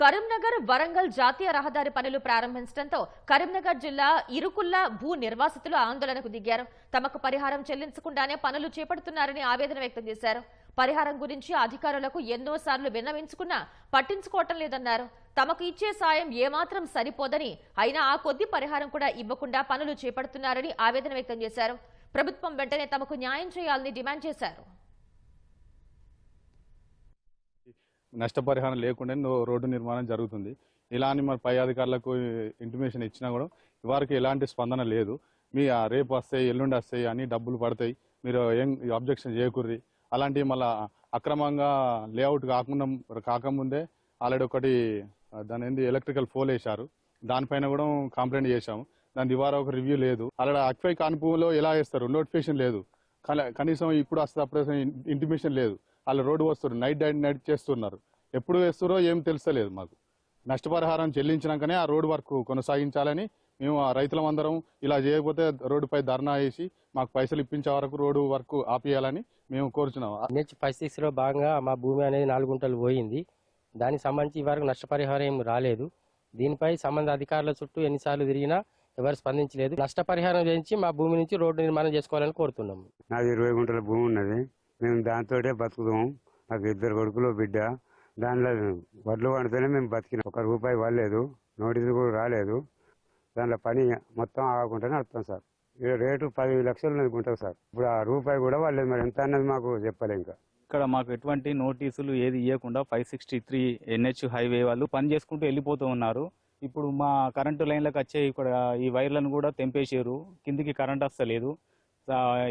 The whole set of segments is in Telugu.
కరీంనగర్ వరంగల్ జాతీయ రహదారి పనులు ప్రారంభించడంతో కరీంనగర్ జిల్లా ఇరుకుల్లా భూ నిర్వాసితులు ఆందోళనకు దిగారు. తమకు పరిహారం చెల్లించకుండానే పనులు చేపడుతున్నారని ఆవేదన వ్యక్తం చేశారు. పరిహారం గురించి అధికారులకు ఎన్నోసార్లు విన్నవించుకున్నా పట్టించుకోవటం లేదన్నారు. తమకు ఇచ్చే సాయం ఏమాత్రం సరిపోదని అయినా ఆ కొద్ది పరిహారం కూడా ఇవ్వకుండా పనులు చేపడుతున్నారని ఆవేదన వ్యక్తం చేశారు. ప్రభుత్వం వెంటనే తమకు న్యాయం చేయాలని డిమాండ్ చేశారు. నష్టపరిహారం లేకుండా రోడ్డు నిర్మాణం జరుగుతుంది. ఇలా అని మరి పై అధికారులకు ఇంటిమేషన్ ఇచ్చినా కూడా వారికి ఎలాంటి స్పందన లేదు. మీ ఆ రేపు వస్తాయి ఎల్లుండి వస్తాయి అని డబ్బులు పడతాయి. మీరు ఏం అబ్జెక్షన్ చేయకుర్రి. అలాంటివి మళ్ళా అక్రమంగా లేఅవుట్ కాకుండా కాకముందే ఆల్రెడీ ఒకటి దాని ఏంది ఎలక్ట్రికల్ పోల్ వేశారు. దానిపైన కూడా కంప్లైంట్ చేశాము. దాని ద్వారా ఒక రివ్యూ లేదు. అలా అక్వై కాన్పులో ఎలా వేస్తారు? నోటిఫికేషన్ లేదు. కనీసం ఇప్పుడు అసలు అప్పుడే ఇంటిమేషన్ లేదు. వాళ్ళు రోడ్డు వస్తారు నైట్ నైట్ నైట్ చేస్తున్నారు. ఎప్పుడు వేస్తారో ఏం తెలుస్తలేదు మాకు. నష్టపరిహారం చెల్లించినాకనే ఆ రోడ్డు వర్క్ కొనసాగించాలని మేము ఆ రైతులందరం ఇలా చేయకపోతే రోడ్డుపై ధర్నా వేసి మాకు పైసలు ఇప్పించే వరకు రోడ్డు వర్క్ ఆపేయాలని మేము కోరుచున్నాం. ఎన్హెచ్ ఫైవ్ సిక్స్లో భాగంగా మా భూమి అనేది నాలుగు గుంటలు పోయింది. దానికి సంబంధించి వరకు నష్టపరిహారం ఏం రాలేదు. దీనిపై సంబంధ అధికారుల చుట్టూ ఎన్నిసార్లు తిరిగినా ఎవరు స్పందించలేదు. నష్టపరిహారం చేయించి మా భూమి నుంచి రోడ్డు నిర్మాణం చేసుకోవాలని కోరుతున్నాము. నాది ఇరవై గుంటల భూమి ఉన్నది. మేము దాంతోటే బతుకుతాము నాకు ఇద్దరు కొడుకులు బిడ్డ. దానిలో వడ్లు వండితేనే మేము బతికినాం. ఒక రూపాయి వాళ్ళలేదు నోటీసులు కూడా రాలేదు. దానిలో పని మొత్తం ఆగకుండానే వస్తాం సార్. రేటు పది లక్షలు గుంటకు సార్. ఇప్పుడు ఆ రూపాయి కూడా వాళ్ళలేదు మరి. ఎంత అన్నది మాకు చెప్పలే ఇంకా. ఇక్కడ మాకు ఎటువంటి నోటీసులు ఏది ఇవ్వకుండా five sixty three NH highway వాళ్ళు పని చేసుకుంటూ వెళ్ళిపోతూ ఉన్నారు. ఇప్పుడు మా కరెంటు లైన్లకు వచ్చే ఇక్కడ ఈ వైర్లను కూడా తెంపేసారు కిందికి కరెంట్ వస్తలేదు.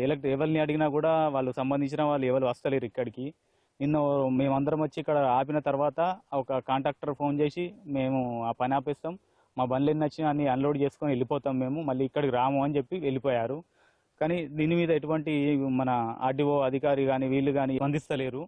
ఎలక్ట్రి ఎవరిని అడిగినా కూడా వాళ్ళు సంబంధించిన వాళ్ళు ఎవరు వస్తలేరు ఇక్కడికి. నిన్న మేమందరం వచ్చి ఇక్కడ ఆపిన తర్వాత ఒక కాంట్రాక్టర్ ఫోన్ చేసి మేము ఆ పని ఆపేస్తాం. మా బండ్లు ఎన్ని వచ్చినా అన్ని అన్లోడ్ చేసుకొని వెళ్ళిపోతాం మేము. మళ్ళీ ఇక్కడికి రాము అని చెప్పి వెళ్ళిపోయారు. కానీ దీని మీద ఎటువంటి మన ఆర్డీఓ అధికారి కానీ వీళ్ళు కానీ స్పందిస్తలేరు.